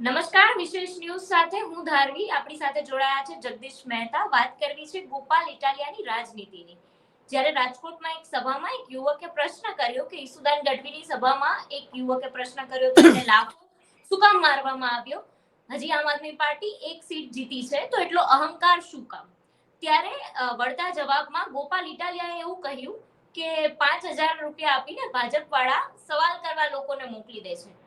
નમસ્કાર, વિશેષ ન્યૂઝ સાથે હું ધારવી. આપણી સાથે જોડાયા છે જગદીશ મહેતા. વાત કરવી છે ગોપાલ ઇટાલિયાની રાજનીતિની. જ્યારે રાજકોટમાં એક સભામાં એક યુવકે પ્રશ્ન કર્યો કે ઈસુદાન ગઢવીની સભામાં એક યુવકે પ્રશ્ન કર્યો કે એને લાખો શું કામ મારવામાં આવ્યો? હજી આમ આદમી પાર્ટી એક સીટ જીતી છે, તો એટલો અહંકાર શું કામ? ત્યારે વળતા જવાબમાં ગોપાલ ઇટાલિયાએ એવું કહ્યું કે પાંચ હજાર રૂપિયા આપીને ભાજપ વાળા સવાલ કરવા લોકોને મોકલી દે છે.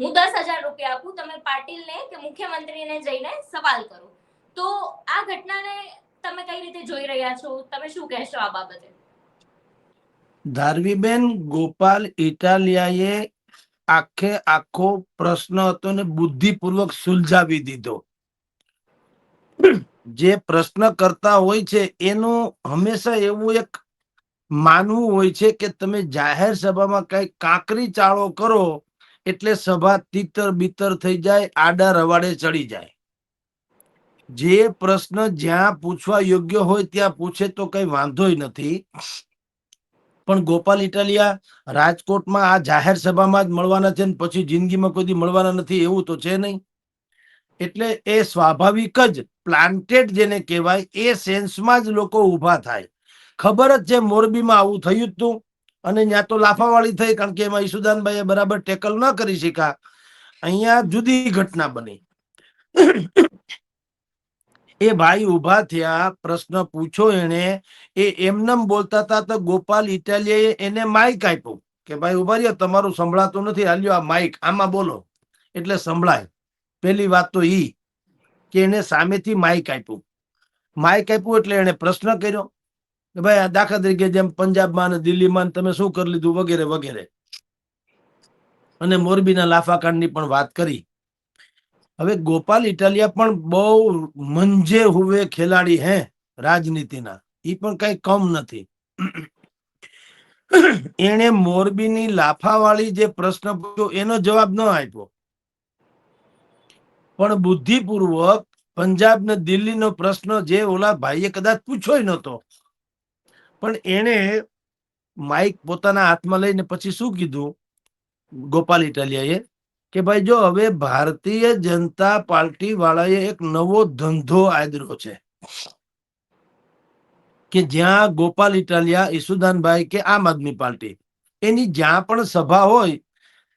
હું દસ હજાર રૂપિયા આપું, તમે પાટીલને કે મુખ્યમંત્રીને જઈને સવાલ કરો. તો આ ઘટનાને તમે કઈ રીતે જોઈ રહ્યા છો? તમે શું કહેશો આ બાબતે? ધારવીબેન, ગોપાલ ઇટાલિયાએ આખે આખો પ્રશ્ન હતો ને બુદ્ધિપૂર્વક સુલઝાવી દીધો. જે પ્રશ્ન કરતા હોય છે, એનું હંમેશા એવું એક માનવું હોય છે કે તમે જાહેર સભામાં કઈ કાંકરી ચાળો કરો એટલે સભા તીતર બીતર થઈ જાય, આડા રવાડે ચડી જાય. જે પ્રશ્ન જ્યાં પૂછવા યોગ્ય હોય ત્યાં પૂછે તો કઈ વાંધોય નથી. પણ ગોપાલ ઇટાલિયા રાજકોટમાં આ જાહેર સભામાં જ મળવાના છે પછી જિંદગીમાં કોઈ મળવાના નથી એવું તો છે નહીં. એટલે એ સ્વાભાવિક જ પ્લાન્ટેડ જેને કહેવાય, એ સેન્સમાં જ લોકો ઊભા થાય. ખબર જ છે મોરબીમાં આવું થયું જ તું. અને ત્યાં તો લાફાવાળી થઈ કારણ કે એમાં ઈસુદાનભાઈએ બરાબર ટેકલ ન કરી શીખા અહીંયા જુદી ઘટના બની. એ ભાઈ ઊભા થયા, પ્રશ્ન પૂછો એને એ એમનેમ બોલતા હતા તો ગોપાલ ઇટાલિયાએ એને માઇક આપ્યું. કે ભાઈ ઊભા રહ્યો, તમારું સંભળાતું નથી, હાલ્યો આ માઇક આમાં બોલો. એટલે સંભળાય. પેલી વાત તો ઈ, કે એને સામેથી માઇક આપ્યું. માઇક આપ્યું એટલે એને પ્રશ્ન કર્યો. કે ભાઈ દાખલા તરીકે જેમ પંજાબમાં અને દિલ્હીમાં તમે શું કરી લીધું વગેરે વગેરે. અને મોરબીના લાફાકાંડની પણ વાત કરી. હવે ગોપાલ ઇટાલિયા પણ બહુ મંજે હુવે ખેલાડી હે રાજનીતિના. એ પણ કઈ કમ નથી. એણે મોરબીની લાફાવાળી જે પ્રશ્ન પૂછ્યો એનો જવાબ ન આપ્યો. પણ બુદ્ધિપૂર્વક પંજાબ ને દિલ્હીનો પ્રશ્ન જે ઓલા ભાઈએ કદાચ પૂછ્યો નતો પણ એણે માઇક પોતાના હાથમાં લઈને પછી શું કીધું? ગોપાલ ઇટાલિયાએ કે ભાઈ જો હવે ભારતીય જનતા પાર્ટી વાળાએ એક નવો ધંધો આદર્યો છે. કે જ્યાં ગોપાલ ઇટાલિયા, ઈસુદાનભાઈ કે આમ આદમી પાર્ટી. એની જ્યાં પણ સભા હોય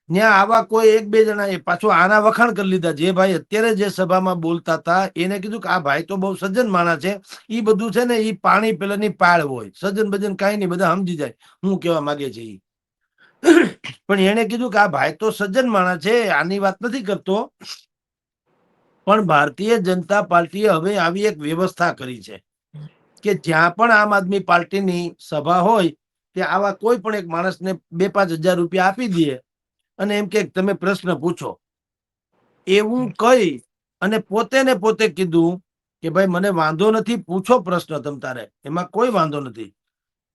ત્યાં આવા કોઈ એક બે જણા એ પાછું આના વખાણ કરી લીધા. જે ભાઈ અત્યારે જે સભામાં બોલતા હતા, એને કીધું કે આ ભાઈ તો બહુ સજ્જન માણસ છે. એ બધું છે ને એ પાણી પેલાની પાળ હોય. સજ્જન ભજન કાંઈ નહીં, બધા સમજી જાય. હું કેવા માંગે છે એ પણ એને કીધું કે આ ભાઈ તો સજ્જન માણસ છે, આની વાત નથી કરતો. પણ ભારતીય જનતા પાર્ટીએ હવે આવી એક વ્યવસ્થા કરી છે કે જ્યાં પણ આમ આદમી પાર્ટીની સભા હોય, ત્યાં આવા કોઈ પણ એક માણસને બે પાંચ હજાર રૂપિયા આપી દે. અને એમ કે તમે પ્રશ્ન પૂછો. એવું કહી અને પોતે ને પોતે કીધું કે ભાઈ મને વાંધો નથી પૂછો પ્રશ્ન તમ તારે. એમાં કોઈ વાંધો નથી.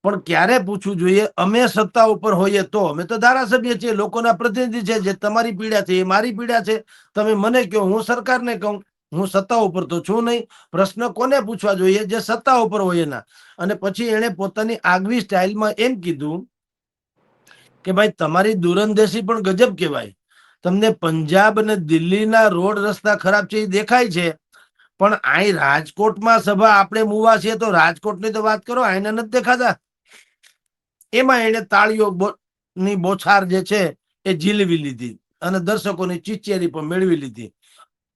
પણ ક્યારે પૂછવું જોઈએ? અમે સત્તા ઉપર હોઈએ તો. અમે તો ધારાસભ્ય છીએ લોકોના પ્રતિનિધિ છે જે તમારી પીડા છે એ મારી પીડા છે. તમે મને કહો હું સરકારને કહું. હું સત્તા ઉપર તો છું નહીં. પ્રશ્ન કોને પૂછવા જોઈએ? જે સત્તા ઉપર હોય એના. અને પછી એણે પોતાની આગવી સ્ટાઇલમાં એમ કીધું કે ભાઈ તમારી દૂરંદેશી પણ ગજબ કહેવાય. તમને પંજાબ અને દિલ્હીના રોડ રસ્તા ખરાબ છે એ દેખાય છે. પણ અહીં રાજકોટમાં સભા આપણે મુવા છીએ તો રાજકોટની તો વાત કરો આને નથી દેખાતા. એમાં એને તાળીઓ ની બોછાર જે છે એ ઝીલવી લીધી અને દર્શકોની ચીચેરી પણ મેળવી લીધી.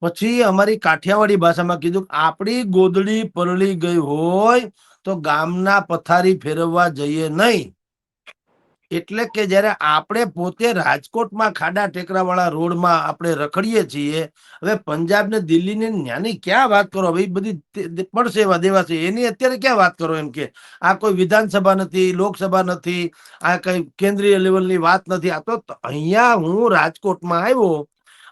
પછી અમારી કાઠિયાવાડી ભાષામાં કીધું આપણી ગોદડી પરળી ગઈ હોય તો ગામના પથારી ફેરવવા જઈએ નહીં. એટલે કે જ્યારે આપણે પોતે રાજકોટમાં ખાડા ટેકરાવાળા રોડમાં આપણે રખડીએ છીએ, હવે પંજાબ ને દિલ્હી ને ન્યાની ક્યાં વાત કરો? હવે બધી પણ સેવા દેવા છે. એની અત્યારે ક્યાં વાત કરો એમ કે? આ કોઈ વિધાનસભા નથી, લોકસભા નથી, આ કઈ કેન્દ્રીય લેવલની વાત નથી. આ તો અહીંયા હું રાજકોટમાં આવ્યો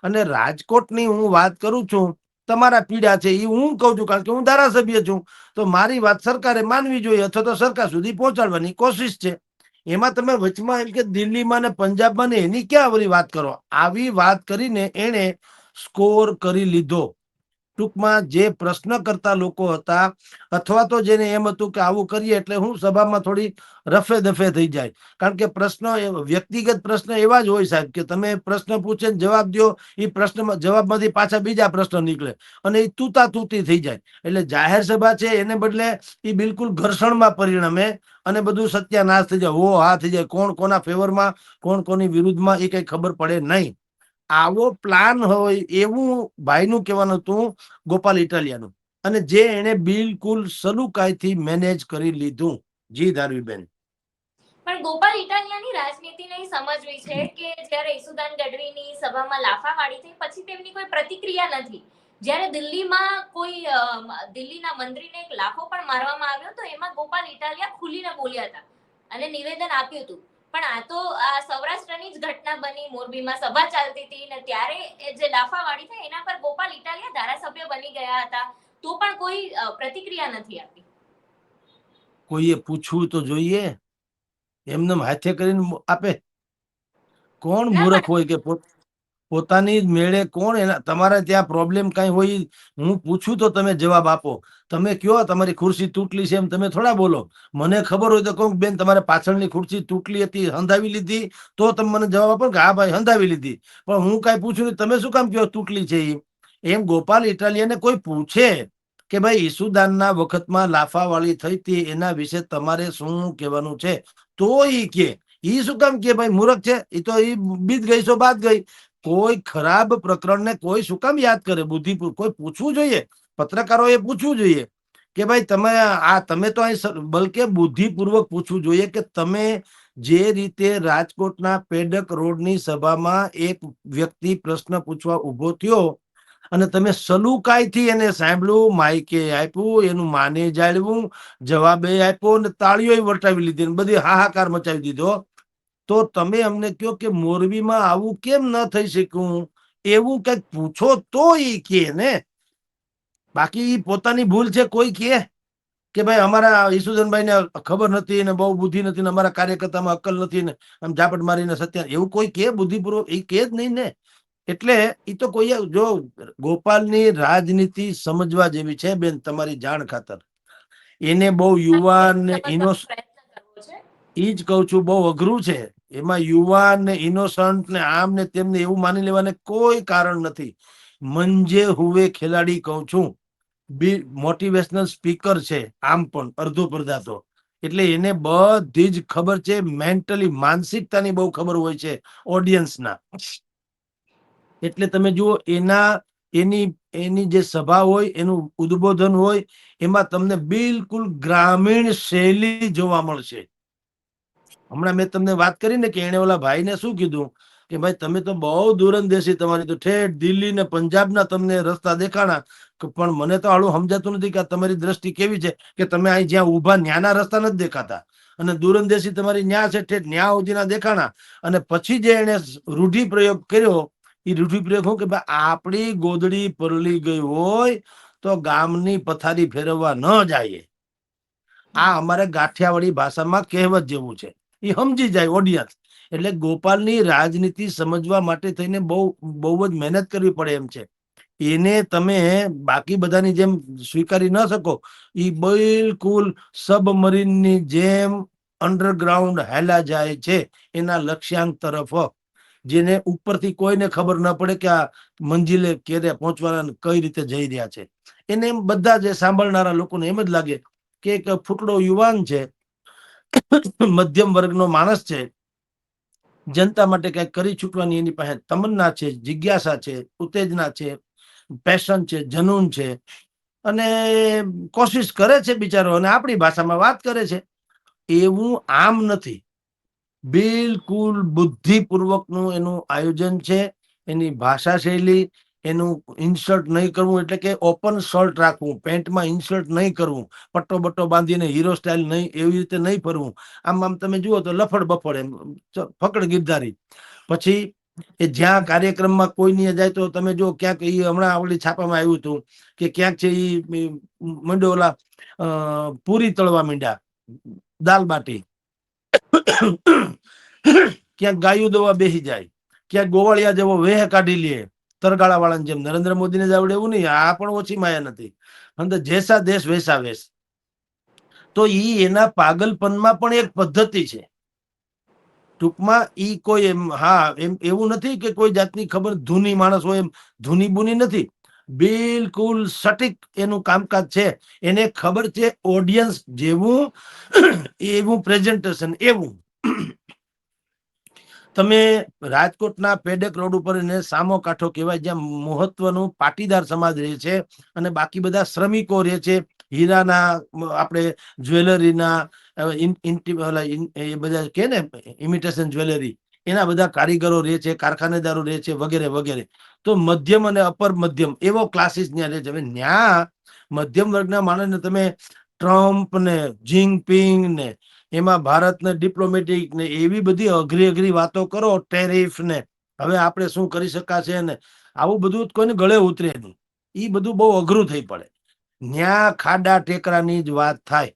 અને રાજકોટની હું વાત કરું છું, તમારા પીડા છે એ હું કહું છું. કારણ કે હું ધારાસભ્ય છું. તો મારી વાત સરકારે માનવી જોઈએ અથવા તો સરકાર સુધી પહોંચાડવાની કોશિશ છે. એમાં તમે વચમાં એમ કે દિલ્હીમાં ને પંજાબમાં ને એની ક્યાં આવરી વાત કરો? આવી વાત કરીને એણે સ્કોર કરી લીધો. ટૂંકમાં જે પ્રશ્ન કરતા લોકો હતા, અથવા તો જેને એમ હતું કે આવું કરીએ એટલે હું સભામાં થોડી રફે દફે થઈ જાય. કારણ કે પ્રશ્ન વ્યક્તિગત પ્રશ્ન એવા જ હોય સાહેબ કે તમે પ્રશ્ન પૂછે જવાબ દો એ પ્રશ્નમાં, જવાબમાંથી પાછા બીજા પ્રશ્ન નીકળે અને એ તૂતા તૂતી થઈ જાય. એટલે જાહેર સભા છે એને બદલે એ બિલકુલ ઘર્ષણમાં પરિણમે અને બધું સત્યાનાશ થઈ જાય. હો હા થઈ જાય. કોણ કોના ફેવરમાં કોણ કોની વિરુદ્ધમાં, એ કઈ ખબર પડે નહીં. આવો પ્લાન હોય એવું ભાઈનું કહેવાનું હતું ગોપાલ ઇટાલિયાનું. અને જે એને બિલકુલ સલુકાઈથી મેનેજ કરી લીધું. જી ધારવીબેન. પણ ગોપાલ ઇટાલિયાની રાજનીતિને સમજવી છે કે જ્યારે ઈસુદાન ગઢવીની સભામાં લાફાવાળી થઈ, પછી તેમની કોઈ પ્રતિક્રિયા નથી. જ્યારે દિલ્હીમાં કોઈ દિલ્હીના મંત્રીને એક લાફો પણ મારવામાં આવ્યો તો એમાં ગોપાલ ઇટાલિયા ખુલીને બોલ્યા હતા અને નિવેદન આપ્યું હતું. પણ આ તો આ સૌરાષ્ટ્રની જ ઘટના બની મોરબીમાં સભા ચાલતી હતી ને ત્યારે જે લાફાવાળી થઈ એના પર ગોપાલ ઇટાલિયા ધારાસભ્ય બની ગયા હતા. તો પણ કોઈ પ્રતિક્રિયા નથી આપી. કોઈએ પૂછવું તો જોઈએ. એમને હાથે કરીને આપે. કોણ મૂર્ખ હોય કે પોત- પોતાની મેળે કોણ એના, તમારે ત્યાં પ્રોબ્લેમ કઈ હોય, હું પૂછું તો તમે જવાબ આપો. તમે કયો તમારી ખુરશી તૂટલી છે એમ તમે થોડા બોલો. મને ખબર હોય તો કહું બેન, તમારે પાછળની ખુરશી તૂટલી હતી, હંધાવી લીધી, તો તમે મને જવાબ આપો કે, હા ભાઈ, હંધાવી લીધી. પણ હું કાંઈ પૂછું નહીં, તમે શું કામ કયો તૂટલી છે? એમ? ગોપાલ ઇટાલિયાને કોઈ પૂછે કે ભાઈ, ઈસુદાનના વખતમાં લાફાવાળી થઈ હતી એના વિશે તમારે શું કહેવાનું છે? તો એ કે, ઈ શું કામ કે ભાઈ, મૂર્ખ છે? એ તો એ બીત ગઈ, સો બાદ ગઈ. કોઈ ખરાબ પ્રકરણને કોઈ શું કામ યાદ કરે? બુદ્ધિપૂર્વક. કોઈ પૂછવું જોઈએ? પત્રકારોએ પૂછવું જોઈએ કે ભાઈ તમે આ, તમે તો અહીં બલકે બુદ્ધિપૂર્વક પૂછવું જોઈએ કે તમે જે રીતે રાજકોટના પેડક રોડની સભામાં એક વ્યક્તિ પ્રશ્ન પૂછવા ઊભો થયો અને તમે સલુકાઈથી એને સાંભળ્યું, માઇકે આપ્યું, એનું માને જાળવું જવાબે આપ્યો અને તાળીઓ વટાવી લીધી બધી હાહાકાર મચાવી દીધો. તો તમે અમને કહો કે મોરબીમાં આવું કેમ ન થઈ શક્યું? એવું કંઈક પૂછો તો એ કે ને. બાકી પોતાની ભૂલ છે કોઈ કે કે ભાઈ અમારા ઈસુદનભાઈ ને ખબર નથી ને બહુ બુદ્ધિ નથી ને અમારા કાર્યકર્તામાં અક્કલ નથી ને આમ ઝાપટ મારીને સત્ય એવું કોઈ કે બુદ્ધિપૂર્વક? એ કે જ નહીં ને. એટલે એ તો કોઈ જો ગોપાલની રાજનીતિ સમજવા જેવી છે બેન તમારી જાણ ખાતર. એને બહુ યુવાન ને છે. ઈ જ કહું છું બહુ અઘરું છે. એમાં યુવાન ને ઇનોસન્ટ ને આમ ને તેમને એવું માની લેવાને કોઈ કારણ નથી. મંજે હુવે ખેલાડી કહું છું, બી મોટિવેશનલ સ્પીકર છે, આમ પણ અર્ધો પડધા એટલે એને બધી જ ખબર છે મેન્ટલી માનસિકતાની બહુ ખબર હોય છે ઓડિયન્સના એટલે તમે જુઓ, એના, એની એની જે સભા હોય, એનું ઉદ્બોધન હોય, એમાં તમને બિલકુલ ગ્રામીણ શૈલી જોવા મળશે. હમણાં મેં તમને વાત કરી ને કે એને ઓલા ભાઈને શું કીધું? કે ભાઈ, તમે તો બહુ દૂરંદેશી તમારી તો ઠેઠ દિલ્હી ને પંજાબના તમને રસ્તા દેખાણા. પણ મને તો હાલું સમજાતું નથી કે તમારી દ્રષ્ટિ કેવી છે કે તમે અહીં જ્યાં ઊભા ન્યાના રસ્તા નથી દેખાતા. અને દૂરંદેશી તમારી ન્યા છે ઠેઠ ન્યા સુધીના દેખાણા. અને પછી જે એને રૂઢિ પ્રયોગ કર્યો એ રૂઢિ પ્રયોગ હું કે ભાઈ, આપણી ગોદડી પરલી ગઈ હોય તો ગામની પથારી ફેરવવા ન જાય આ અમારે ગાંઠિયાવાડી ભાષામાં કહેવત જેવું છે. એ સમજી જાય ઓડિયન્સ એટલે ગોપાલની રાજનીતિ સમજવા માટે થઈને બહુ બહુ જ મહેનત કરવી પડે એમ છે. એને તમે બાકી બધાની જેમ સ્વીકારી ન શકો. એ બિલકુલ સબમરીનની જેમ અંડરગ્રાઉન્ડ હેલા જાય છે એના લક્ષ્યાંક તરફ. જેને ઉપરથી કોઈને ખબર ન પડે કે આ મંજિલે ક્યારે પહોંચવાના કઈ રીતે જઈ રહ્યા છે. એને એમ બધા જે સાંભળનારા લોકોને એમ જ લાગે કે એક ફૂટડો યુવાન છે મધ્યમ વર્ગનો માણસ છે, જનતા માટે કંઈક કરી છૂટવાની એની પાસે તમન્ના છે, જિજ્ઞાસા છે, ઉત્તેજના છે પેશન છે, જનૂન છે અને કોશિશ કરે છે બિચારો અને આપણી ભાષામાં વાત કરે છે. એવું આમ નથી. બિલકુલ બુદ્ધિપૂર્વકનું એનું આયોજન છે, એની ભાષા શૈલી એનું ઇન્સર્ટ નહીં કરવું એટલે કે ઓપન શર્ટ રાખવું, પેન્ટમાં ઇન્સર્ટ નહીં કરવું, પટ્ટો બટ્ટો બાંધીને હીરો સ્ટાઇલ નહીં, એવી રીતે નહીં ફરવું. આમ આમ તમે જુઓ તો લફડ બફડ એમ ફકડ ગીરધારી. પછી એ જ્યાં કાર્યક્રમમાં કોઈ નહીં જાય તો તમે જો ક્યાંક એ હમણાં આવડી છાપામાં આવ્યું હતું કે ક્યાંક છે એ મંડો ઓલા પૂરી તળવા માંડ્યા દાલ બાટી. ક્યાંક ગાયું દવા બેસી જાય, ક્યાંક ગોવાળિયા જેવો વેહ કાઢી લે તરગાળા વાળાની જેમ નરેન્દ્ર મોદીને જ આવડે એવું નહીં, આ પણ ઓછી માયા નથી. અને જેસા દેશ વેસા વેશ તો ઈ એના પાગલપનમાં પણ એક પદ્ધતિ છે. ટૂંકમાં ઈ કોઈ એમ, હા, એમ એવું નથી કે કોઈ જાતની ખબર ધૂની માણસ હોય એમ, ધૂની બુની નથી. બિલકુલ સટીક એનું કામકાજ છે. એને ખબર છે ઓડિયન્સ જેવું, એવું પ્રેઝન્ટેશન એવું. તમે રાજકોટના પેડેક રોડ ઉપર એને સામો કાંઠો કહેવાય, જ્યાં મહત્વનું પાટીદાર સમાજ રહે છે અને બાકી બધા શ્રમિકો રહે છે. હીરાના આપણે જ્વેલરીના એ બધા કે ને, ઇમિટેશન જ્વેલરી, એના બધા કારીગરો રહે છે, કારખાનેદારો રહે છે, વગેરે વગેરે. તો મધ્યમ અને અપર મધ્યમ એવો ક્લાસીસ ત્યાં રહે છે. હવે ન્યા મધ્યમ વર્ગના માણસને તમે ટ્રમ્પ ને જિંગપિંગ ને એમાં ભારતને ડિપ્લોમેટિક ને એવી બધી અઘરી અઘરી વાતો કરો ટેરિફ ને. હવે આપણે શું કરી શકાશે ને આવું બધું કોઈને ગળે ઉતરે નહીં. એ બધું બહુ અઘરું થઈ પડે. ન્યા ખાડા ટેકરાની જ વાત થાય.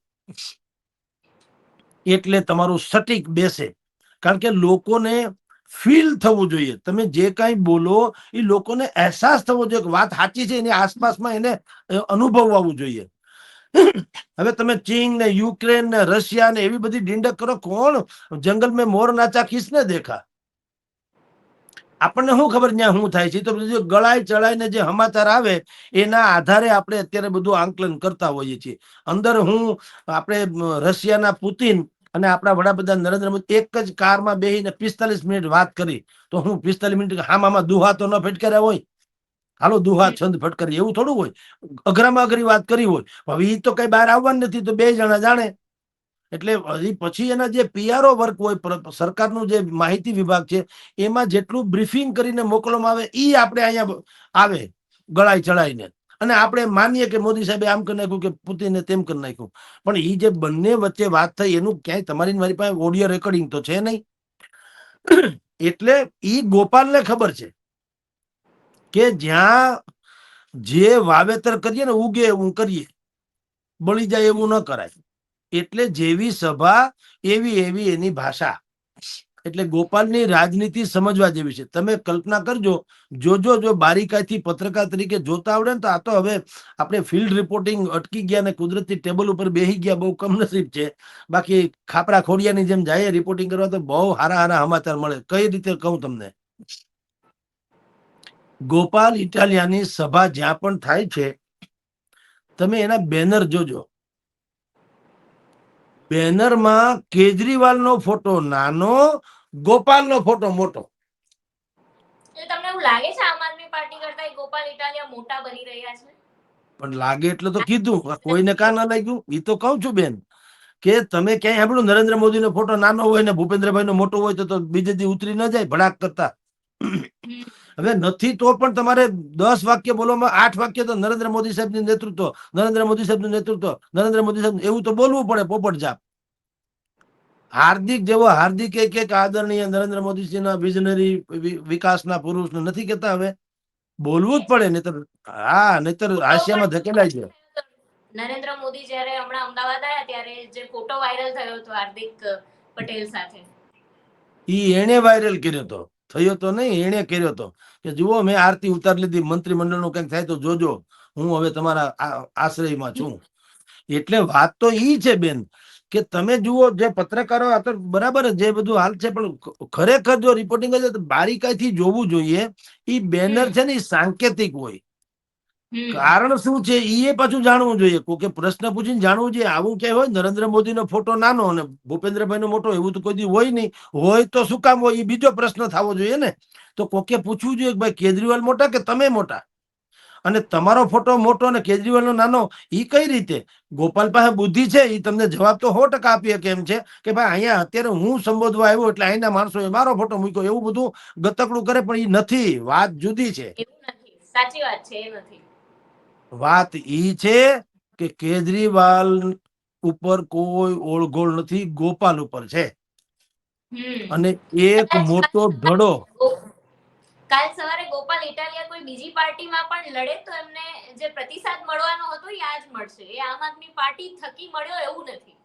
એટલે તમારું સટીક બેસે. કારણ કે લોકોને ફીલ થવું જોઈએ. તમે જે કાંઈ બોલો એ લોકોને અહેસાસ થવો જોઈએ કે વાત સાચી છે, એની આસપાસમાં એને અનુભવવું જોઈએ. હવે તમે ચીન ને યુક્રેન ને રશિયા ને એવી બધી ડીંડક કરો, કોણ જંગલ મેં મોર નાચા કિસને દેખા? આપણને શું ખબર ત્યાં શું થાય છે? તો બધું ગળાઈ ચડાઈને જે સમાચાર આવે, એના આધારે આપણે અત્યારે બધું આંકલન કરતા હોઈએ છીએ. અંદર હું, આપણે રશિયાના પુતિન અને આપણા વડાપ્રધાન નરેન્દ્ર મોદી એક જ કારમાં બેસીને પિસ્તાલીસ મિનિટ વાત કરી. તો હું પિસ્તાલીસ મિનિટ હામામાં દુહા તો ન ફેટકાર્યા હોય? હાલો, દુહા, છંદ, ફટકરી, એવું થોડું હોય. અઘરામાં અઘરી વાત કરી હોય. હવે એ તો કઈ બહાર આવવાનું નથી, તો બે જણા જાણે. એટલે હજી પછી એના જે પીઆરઓ વર્ક હોય સરકારનું જે માહિતી વિભાગ છે, એમાં જેટલું બ્રીફિંગ કરીને મોકલવામાં આવે એ આપણે અહીંયા આવે ગળાઈ ચડાઈને. અને આપણે માનીએ કે મોદી સાહેબે આમ કરી નાખ્યું કે પુતિને તેમ કરી નાખ્યું. પણ એ જે બંને વચ્ચે વાત થઈ, એનું ક્યાંય તમારી મારી પાસે ઓડિયો રેકોર્ડિંગ તો છે નહીં. એટલે એ ગોપાલને ખબર છે. કે જ્યાં જે વાવેતર કરીએ ને ઉગે એવું કરીએ, બળી જાય એવું ન કરાય. એટલે જેવી સભા, એવી એવી એની ભાષા. એટલે ગોપાલની રાજનીતિ સમજવા જેવી છે. તમે કલ્પના કરજો, જોજો, જો બારીકાઈથી પત્રકાર તરીકે જોતા આવડે ને તો આ તો હવે આપણે ફિલ્ડ રિપોર્ટિંગ અટકી ગયા ને કુદરતી ટેબલ ઉપર બેહી ગયા, બહુ કમનસીબ છે. બાકી ખાપરા ખોડિયાની જેમ જાય રિપોર્ટિંગ કરવા તો બહુ હારા હારા સમાચાર મળે. કઈ રીતે કહું તમને? ગોપાલ ઇટાલિયાની સભા જ્યાં પણ થાય છે તમે એના બેનર જોજો. બેનરમાં કેજરીવાલનો ફોટો નાનો ગોપાલનો ફોટો મોટો. તમને એવું લાગે છે આમ આદમી પાર્ટી કરતા ગોપાલ ઇટાલિયા મોટા બની રહ્યા છે? પણ લાગે એટલે તો કીધું કોઈને કા ના લાગ્યું? એ તો કહું છું બેન કે તમે ક્યાંય સાંભળ્યું નરેન્દ્ર મોદીનો ફોટો નાનો હોય ને ભૂપેન્દ્રભાઈ નો મોટો હોય તો બીજે દી ઉતરી ન જાય ભડાક કરતા. હવે નથી તો પણ તમારે દસ વાક્ય બોલવામાં આઠ વાક્ય તો નરેન્દ્ર મોદી સાહેબનું નેતૃત્વ નરેન્દ્ર મોદી સાહેબનું નેતૃત્વ નરેન્દ્ર મોદી સાહેબ એવું તો બોલવું પડે પોપટ જાપ. હાર્દિક જેવો હાર્દિક એક એક આદરણીય નરેન્દ્ર મોદીજીના વિઝનરી વિકાસના પુરુષ નથી કેતા હવે. બોલવું જ પડે નહીતર હા નહીતર હાસ્યામાં ધકેલાય છે. નરેન્દ્ર મોદી જયારે હમણાં અમદાવાદ આવ્યા ત્યારે જે ફોટો વાયરલ થયો હતો હાર્દિક પટેલ સાથે. ઈ એને વાયરલ કર્યો તો. થયો તો નહીં એણે કર્યો તો. કે જુઓ મેં આરતી ઉતાર લીધી મંત્રીમંડળનું કંઈક થાય તો જોજો. હું હવે તમારા આશ્રયમાં છું. એટલે વાત તો ઈ છે બેન કે તમે જુઓ જે પત્રકારો આ તો બરાબર જે બધું હાલ છે પણ ખરેખર જો રિપોર્ટિંગ બારીકાઈથી જોવું જોઈએ. ઈ બેનર છે ને સાંકેતિક હોય. કારણ શું છે એ પાછું જાણવું જોઈએ. કોકે પ્રશ્ન પૂછીને જાણવું જોઈએ. આવું ક્યાંય હોય? નરેન્દ્ર મોદીનો ફોટો નાનો અને ભૂપેન્દ્રભાઈ નો મોટો એવું તો કોઈ હોય નહીં. હોય તો શું કામ હોય? એ બીજો પ્રશ્ન થવો જોઈએ ને. તો કોકે પૂછવું જોઈએ કે ભાઈ કેજરીવાલ મોટા કે તમે મોટા? અને તમારો ફોટો મોટો અને કેજરીવાલ નો નાનો એ કઈ રીતે? ગોપાલ પાસે બુદ્ધિ છે એ તમને જવાબ તો સો ટકા આપીએ કેમ છે કે ભાઈ અહીંયા અત્યારે હું સંબોધવા આવ્યો એટલે અહીંના માણસોએ મારો ફોટો મૂક્યો. એવું બધું ગતકડું કરે પણ એ નથી. વાત જુદી છે. સાચી વાત છે એ નથી. વાત ઈ છે કે કેજરીવાલ ઉપર કોઈ ઓળઘોળ નથી ગોપાલ ઉપર છે. અને એક મોટો ધડો. કાલ સવારે ગોપાલ ઇટાલિયા કોઈ બીજી પાર્ટીમાં પણ લડે તો એમને જે પ્રતિસાદ મળવાનો હતો એ આજ મળશે. એ આમ આદમી પાર્ટી થકી મળ્યો એવું નથી.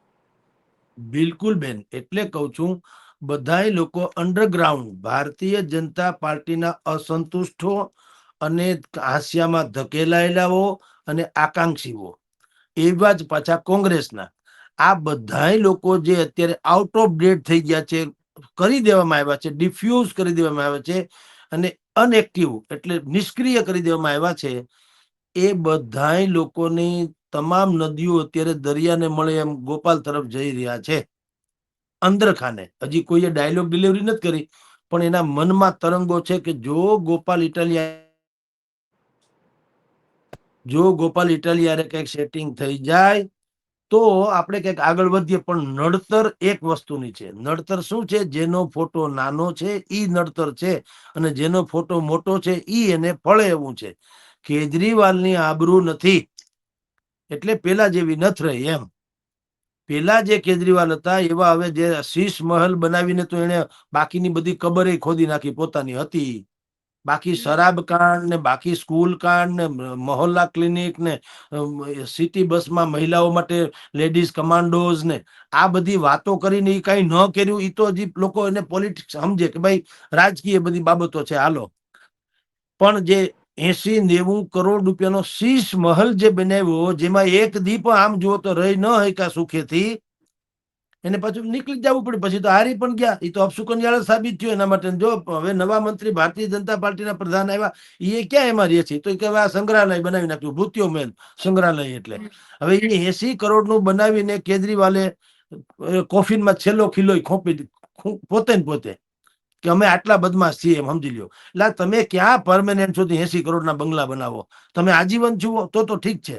બિલકુલ બેન એટલે કહું છું બધાય લોકો અંડરગ્રાઉન્ડ ભારતીય જનતા પાર્ટીના અસંતુષ્ટો અને હાસ્યામાં ધકેલાયેલાઓ અને આકાંક્ષીઓ. એવા જ પાછા કોંગ્રેસના. આ બધાય લોકો જે અત્યારે આઉટ ઓફ ડેટ થઈ ગયા છે, કરી દેવામાં આવ્યા છે ડિફ્યુઝ કરી દેવામાં આવ્યા છે અને અનએક્ટિવ એટલે નિષ્ક્રિય કરી દેવામાં આવ્યા છે, એ બધાય લોકોની તમામ નદીઓ અત્યારે દરિયાને મળે એમ ગોપાલ તરફ જઈ રહ્યા છે. અંદરખાને. હજી કોઈએ ડાયલોગ ડિલિવરી નથી કરી, પણ એના મનમાં તરંગો છે કે જો ગોપાલ ઇટાલિયા જો ગોપાલ ઇટાલિયારે કંઈક સેટિંગ થઈ જાય, તો આપણે કંઈક આગળ વધીએ. પણ નડતર એક વસ્તુની છે. નડતર શું છે? જેનો ફોટો નાનો છે, ઈ નડતર છે. અને જેનો ફોટો મોટો છે, ઈ એને ફળે એવું છે. કેજરીવાલની આબરૂ નથી. એટલે પેલા જેવી નથ રહી એમ. પેલા જે કેજરીવાલ હતા, એવા હવે જે શીશ મહલ બનાવીને તો એને બાકીની બધી કબરે ખોદી નાખી પોતાની હતી. બાકી શરાબ કાંડ ને, બાકી સ્કૂલ કાંડ ને મહોલ્લા ક્લિનિક ને સિટી બસમાં મહિલાઓ માટે લેડીઝ કમાન્ડોઝ ને, આ બધી વાતો કરીને એ કઈ ન કર્યું એ તો હજી લોકો એને પોલિટિક્સ સમજે કે ભાઈ રાજકીય બધી બાબતો છે, હાલો. પણ જે એસી નેવું કરોડ રૂપિયાનો શીશ મહલ જે બનાવ્યો, જેમાં એક દીપ આમ જુઓ તો રહી ન હૈકા સુખેથી એને પાછું નીકળી જવું પડ્યું પછી તો હારી પણ ગયા. એ તો અપસુકન્યાળ સાબિત થયો એના માટે. જો હવે નવા મંત્રી ભારતીય જનતા પાર્ટીના પ્રધાન આવ્યા એ ક્યાં એમાં રહે છે? તો કે આ સંગ્રહાલય બનાવી નાખ્યું. ભૂત્યો મેન સંગ્રહાલય એટલે. હવે એ એસી કરોડનું બનાવીને કેજરીવાલે કોફીનમાં છેલ્લો ખીલો ખોપી પોતે ને પોતે. કે અમે આટલા બદમાશ છીએ એમ સમજી લ્યો. એટલે તમે ક્યાં પરમેનન્ટ સુધી એસી કરોડના બંગલા બનાવો? તમે આજીવન જુઓ તો તો ઠીક છે.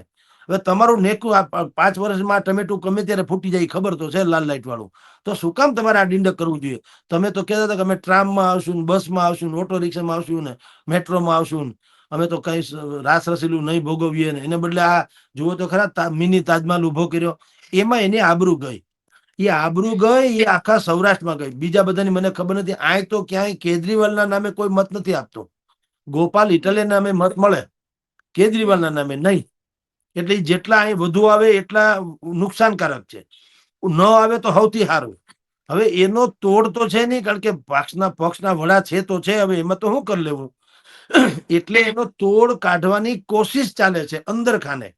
હવે તમારું નેકું પાંચ વર્ષમાં ટમેટું ગમે ત્યારે ફૂટી જાય ખબર તો છે લાલ લાઇટ વાળું. તો શું કામ તમારે આ ડિંડક કરવું જોઈએ? તમે તો કહેતા હતા કે અમે ટ્રામમાં આવશું બસમાં આવશું ઓટો રિક્ષામાં આવશું ને મેટ્રોમાં આવશું અમે તો કઈ રાસ રસીલું નહીં ભોગવીએ ને. એને બદલે આ જુઓ તો ખરા મિની તાજમહાલ ઊભો કર્યો. એમાં એની આબરૂ ગઈ. એ આબરૂ ગઈ, એ આખા સૌરાષ્ટ્રમાં ગઈ. બીજા બધાની મને ખબર નથી. આ તો ક્યાંય કેજરીવાલના નામે કોઈ મત નથી આપતો. ગોપાલ ઇટલે નામે મત મળે. કેજરીવાલના નામે નહીં. એટલે જેટલા અહીં વધુ આવે એટલા નુકસાનકારક છે. ન આવે તો સૌથી સારું. હવે એનો તોડ તો છે નહીં કારણ કે પક્ષના પક્ષના વડા છે તો છે હવે એમાં તો શું કરી લેવું? એટલે એનો તોડ કાઢવાની કોશિશ ચાલે છે અંદર ખાને.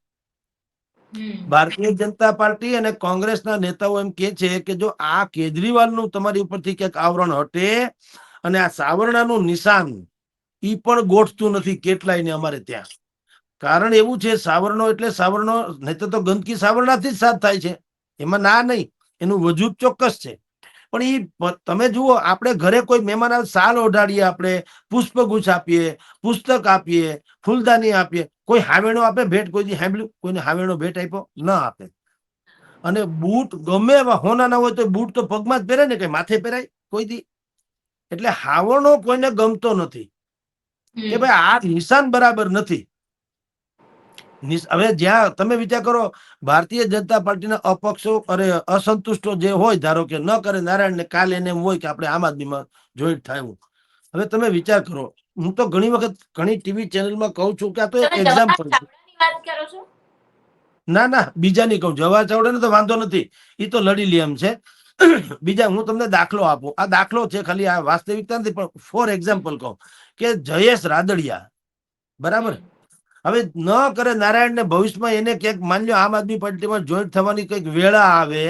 ભારતીય જનતા પાર્ટી અને કોંગ્રેસના નેતાઓ એમ કે છે કે જો આ કેજરીવાલનું તમારી ઉપરથી ક્યાંક આવરણ હટે અને આ સાવરણાનું નિશાન ઈ પણ ગોઠતું નથી કેટલાય ને અમારે ત્યાં. કારણ એવું છે સાવરણો એટલે સાવરણો નહીં તો ગંદકી સાવરણાથી જ સાફ થાય છે. એમાં ના નહીં એનું વજૂદ ચોક્કસ છે. પણ એ તમે જુઓ આપણે ઘરે કોઈ મહેમાન આવે સાલ ઓઢાડીએ આપણે પુષ્પગુચ્છ આપીએ પુસ્તક આપીએ ફૂલદાની આપીએ કોઈ હાવેણો આપે ભેટ કોઈ હાંભળ્યું કોઈને હાવેણો ભેટ આપ્યો? ન આપે. અને બૂટ ગમે એવા હોનાના હોય તો બૂટ તો પગમાં જ પહેરે ને કઈ માથે પહેરાય કોઈ દી? એટલે હાવણો કોઈને ગમતો નથી. કે ભાઈ આ નિશાન બરાબર નથી. હવે જ્યાં તમે વિચાર કરો ભારતીય જનતા પાર્ટીના અપક્ષો અરે અસંતુષ્ટો જે હોય ધારો કે ન કરે નારાયણ ને કાલે એને એમ હોય કે આપણે આમ આદમીમાં જોઈન્ટ થયું હવે તમે વિચાર કરો હું તો ઘણી વખત ઘણી ટીવી ચેનલમાં કહું છું કે આ તો એક એક્ઝામ્પલ છે. ના ના બીજા નહીં કહું જવાહર ચાવડાને તો વાંધો નથી. એ તો લડી લે એમ છે. બીજા હું તમને દાખલો આપું. આ દાખલો છે ખાલી આ વાસ્તવિકતા નથી પણ ફોર એક્ઝામ્પલ કહું કે જયેશ રાદડિયા બરાબર. હવે ન કરે નારાયણ ને ભવિષ્યમાં એને ક્યાંક માની લો આમ આદમી પાર્ટીમાં જોઈન્ટ થવાની કંઈક વેળા આવે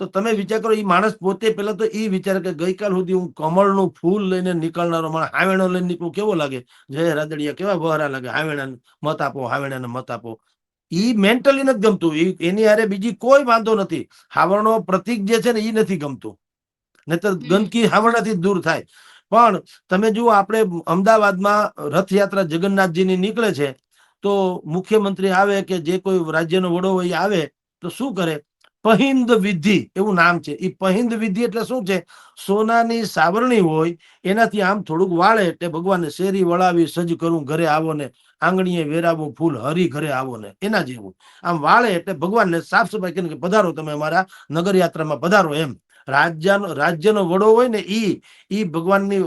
તો તમે વિચાર કરો એ માણસ પોતે પેલા તો એ વિચાર કે ગઈકાલ સુધી હું કમળનું ફૂલ લઈને નીકળનારો માણસ હાવેણો લઈને નીકળું કેવો લાગે? જય રાદડિયા કેવા બહરા લાગે? હાવેણાને મત આપો હાવેણાને મત આપો. ઈ મેન્ટલી નથી ગમતું એની હારે બીજી કોઈ વાંધો નથી. હાવરણો પ્રતિક જે છે ને એ નથી ગમતું. નહીતર ગંદકી હાવરણાથી દૂર થાય. પણ તમે જુઓ આપણે અમદાવાદમાં રથયાત્રા જગન્નાથજીની નીકળે છે તો મુખ્યમંત્રી આવે કે જે કોઈ રાજ્યનો વડો હોય આવે, તો શું કરે? પહિંદ વિધિ, એવું નામ છે. એ પહિંદ વિધિ એટલે શું છે? સોનાની સાવરણી હોય, એનાથી આમ થોડુંક વાળે એટલે ભગવાનને શેરી વળાવી સજ કરું, ઘરે આવો ને આંગણીએ વેરાવું ફૂલ, હરી ઘરે આવો ને, એના જેવું. આમ વાળે એટલે ભગવાનને સાફ સફાઈ કરીને પધારો તમે અમારા નગર યાત્રામાં પધારો એમ. રાજ્યનો રાજ્યનો વડો હોય ને ઈ ઈ ભગવાનની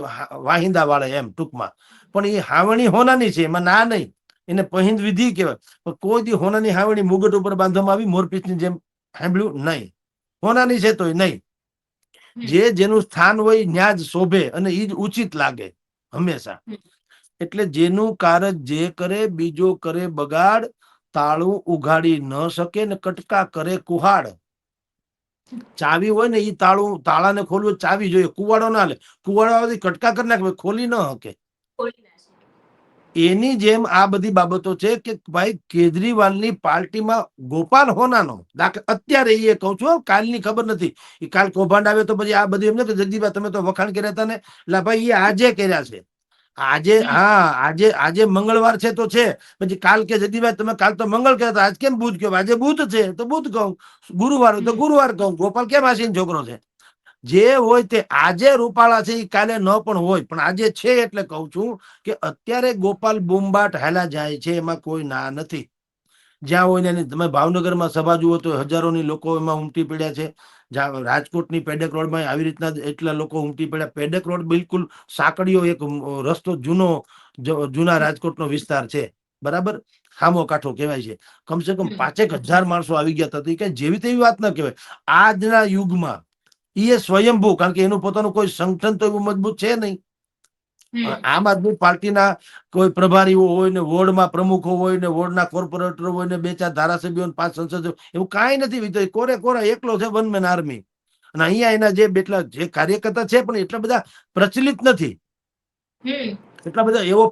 વાહિંદા વાળે એમ ટૂંકમાં. પણ એ હાવણી હોનાની છે, એમાં ના નહીં. એને પહિંદ વિધિ કહેવાય. પણ કોઈ દી હોનાની હાવણી મુગટ ઉપર બાંધવામાં આવી મોરપીંછની જેમ સાંભળ્યું નહીં. હોનાની છે તોય નહીં. જે જેનું સ્થાન હોય ન્યાજ શોભે અને એ જ ઉચિત લાગે હંમેશા. એટલે જેનું કારજ જે કરે બીજો કરે બગાડ તાળું ઉઘાડી ન શકે ને કટકા કરે કુહાડ. ચાવી હોય ને એ તાળું તાળાને ખોલવું ચાવી જોઈએ. કુવાડો ના લે. કુવાડો કટકા કરી નાખે ખોલી ન શકે. એની જેમ આ બધી બાબતો છે કે ભાઈ કેજરીવાલની પાર્ટીમાં ગોપાલ હોનાનો અત્યારે એ કહું છું કાલની ખબર નથી. એ કાલ કૌભાંડ આવે તો પછી આ બધું એમ નથી. જગદીપભાઈ તમે તો વખાણ કર્યા હતા ને. એટલે ભાઈ એ આજે કર્યા છે. આજે હા આજે આજે મંગળવાર છે તો છે. પછી કાલ કે જગદીભાઈ તમે કાલ તો મંગળ કહેતા હતા, આજ કેમ બુધ કહો આજે બુધ છે તો બુધ કહું. ગુરુવાર તો ગુરુવાર કહું. ગોપાલ કેમ આશીન છોકરો છે? જે હોય તે આજે રૂપાળા છે એ કાલે ન પણ હોય. પણ આજે છે એટલે કહું છું કે અત્યારે ગોપાલ બુંબાટ હાલા જાય છે એમાં કોઈ ના નથી. જ્યાં હોય ને તમે ભાવનગરમાં સભા જુઓ તો હજારોની લોકો એમાં ઉમટી પડ્યા છે. જ્યાં રાજકોટની પેડક રોડમાં આવી રીતના એટલા લોકો ઉમટી પડ્યા. પેડક રોડ બિલકુલ સાંકડીઓ એક રસ્તો જૂનો જૂના રાજકોટનો વિસ્તાર છે. બરાબર? હામો કાંઠો કહેવાય છે. કમસે કમ પાંચેક હજાર માણસો આવી ગયા હતા. કે જેવી તેવી વાત ન કહેવાય. આજના યુગમાં એ સ્વયંભૂ કારણ કે એનું પોતાનું કોઈ સંગઠન તો એવું મજબૂત છે નહીં. આમ આદમી પાર્ટીના કોઈ પ્રભારીઓ હોય ને વોર્ડમાં પ્રમુખો હોય ને વોર્ડના કોર્પોરેટરો હોય ને બે ચાર ધારાસભ્યો ને પાંચ સંસદ એવું કાંઈ નથી વિચાર કોરે કોરા એકલો છે વનમેન આર્મી. અને અહીંયા એના જે બેટલા જે કાર્યકર્તા છે પણ એટલા બધા પ્રચલિત નથી. એટલા બધા એવો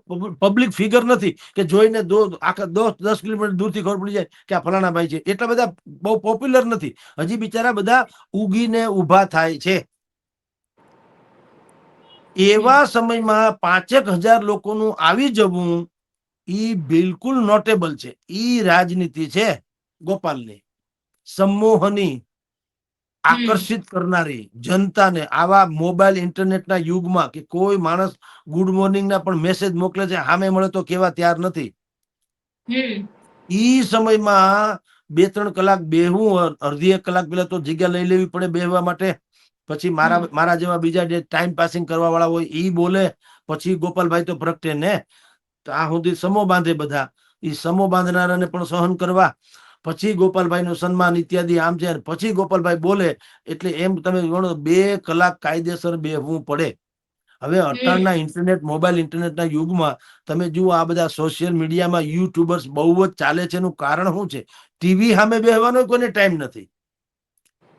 પબ્લિક ફિગર નથી કે જોઈને આખા દસ દસ કિલોમીટર દૂરથી ખબર પડી જાય કે આ ફલાણા ભાઈ છે. એટલા બધા બહુ પોપ્યુલર નથી. હજી બિચારા બધા ઉગીને ઊભા થાય છે. એવા સમયમાં પાંચેક હજાર લોકોનું આવી જવું ઈ બિલકુલ નોટેબલ છે. ઈ રાજનીતિ છે ગોપાલની. સંમોહની આકર્ષિત કરનારી જનતાને આવા મોબાઈલ ઇન્ટરનેટના યુગમાં કે કોઈ માણસ ગુડ મોર્નિંગના પણ મેસેજ મોકલે છે હામે મળે તો કેવા તૈયાર નથી. ઈ સમયમાં બે ત્રણ કલાક બેહવું અડધી એક કલાક પેલા તો જગ્યા લઈ લેવી પડે બેહવા માટે. પછી મારા મારા જેવા બીજા જે ટાઈમ પાસિંગ કરવા વાળા હોય ઈ બોલે પછી ગોપાલભાઈ તો પ્રગટે ને. આ સુધી સમો બાંધે બધા. ઈ સમો બાંધનારાને પણ સહન કરવા. પછી ગોપાલભાઈ નું સન્માન ઇત્યાદિ આમ છે પછી ગોપાલભાઈ બોલે એટલે એમ તમે ગણો બે કલાક કાયદેસર બેહવું પડે. હવે અત્યારના ઇન્ટરનેટ મોબાઈલ ઇન્ટરનેટના યુગમાં તમે જુઓ આ બધા સોશિયલ મીડિયામાં યુટ્યુબર્સ બહુ જ ચાલે છે એનું કારણ શું છે? ટીવી સામે બેહવાનો કોઈને ટાઈમ નથી.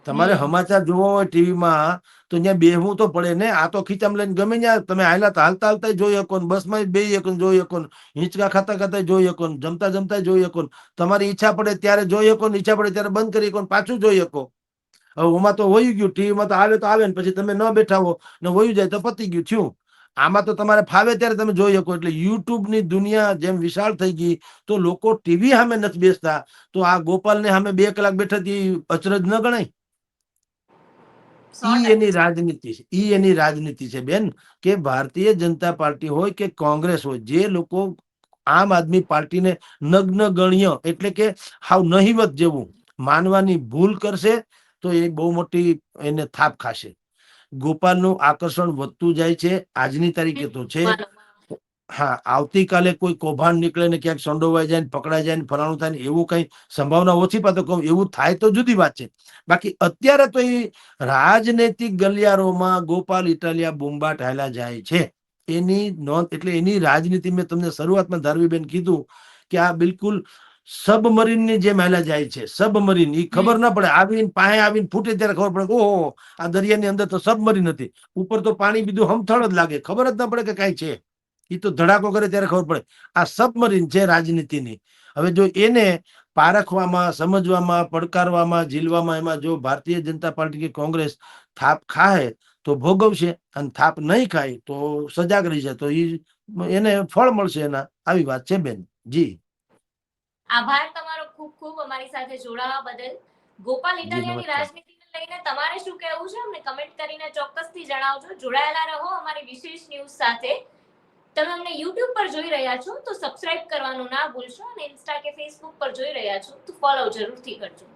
તમારે સમાચાર જોવા હોય ટીવીમાં તો ત્યાં બેહવું તો પડે ને? આ તો ખીચામાં લઈને ગમે ત્યાં તમે હાલતા હાલતા હાલતા જોઈ શકો ને બસમાં બે શકો જોઈ શકો હિંચકા ખાતા ખાતા જોઈ શકો જમતા જમતા જોઈ શકો તમારી ઈચ્છા પડે ત્યારે જોઈ શકો ને ઈચ્છા પડે ત્યારે બંધ કરી શકો પાછું જોઈ શકો. હવે ઓમાં તો વયું ગયું ટીવીમાં તો આવે તો આવે ને પછી તમે ન બેઠા હો ને વયું જાય તો પતી ગયું થયું. આમાં તો તમારે ફાવે ત્યારે તમે જોઈ શકો એટલે યુટ્યુબની દુનિયા જેમ વિશાળ થઈ ગઈ તો લોકો ટીવી સામે નથી બેસતા. તો આ ગોપાલને સામે બે કલાક બેઠા અચરજ ન ગણાય. ઈ. એની રાજનીતિ છે ઈ એની રાજનીતિ છે બેન કે ભારતીય જનતા પાર્ટી હોય કે કોંગ્રેસ હોય જે લોકો આમ આદમી પાર્ટીને નગ્ન ગણ્ય એટલે કે હાવ નહીવત જેવું માનવાની ભૂલ કરશે તો એ બહુ મોટી એને થાપ ખાશે ગોપાલનું આકર્ષણ વધતું જાય છે આજની તારીખે તો છે. હા, આવતીકાલે કોઈ કૌભાંડ નીકળે ને ક્યાંક સંડોવાઈ જાય ને પકડાઈ જાય ને ફલાણું થાય ને એવું કઈ સંભાવના ઓછી પાતો કહું, એવું થાય તો જુદી વાત છે. બાકી અત્યારે તો એ રાજનૈતિક ગલિયારોમાં ગોપાલ ઇટાલિયા બુમ્બા હાલ્યા જાય છે. એની નોંધ, એટલે એની રાજનીતિ મેં તમને શરૂઆતમાં ધારવીબેન કીધું કે આ બિલકુલ સબમરીનની જેમ હેલા જાય છે. સબમરીન એ ખબર ના પડે. આવીને પાસે આવીને ફૂટે ત્યારે ખબર પડે ઓહો, આ દરિયાની અંદર તો સબમરીન હતી. ઉપર તો પાણી બીજું હમથળ જ લાગે. ખબર જ ના પડે કે કાંઈ છે. એ તો ધડાકો કરે ત્યારે ખબર પડે. આ સબમરીન છે રાજનીતિની. હવે જો એને પારખવામાં સમજવામાં પડકારવામાં ઝીલવામાં એમાં જો ભારતીય જનતા પાર્ટી કે કોંગ્રેસ થાપ ખાય તો ભોગવશે અને થાપ નહીં ખાય તો સજાગ રહી જાય. તો એને ફળ મળશે એના. આવી વાત છે બેન. જી. આભાર તમારો ખૂબ ખૂબ અમારી સાથે જોડાવા બદલ. ગોપાલ ઇટાલિયાની રાજનીતિને લઈને તમારે શું કહેવું છે? અમને કમેન્ટ કરીને ચોક્કસથી જણાવજો. જોડાયેલા રહો અમારી વિશેષ ન્યૂઝ સાથે. તમે અમને યુટ્યુબ પર જોઈ રહ્યા છો, તો સબસ્ક્રાઇબ કરવાનું ના ભૂલશો અને ઇન્સ્ટા કે ફેસબુક પર જોઈ રહ્યા છો, તો ફોલો જરૂરથી કરજો.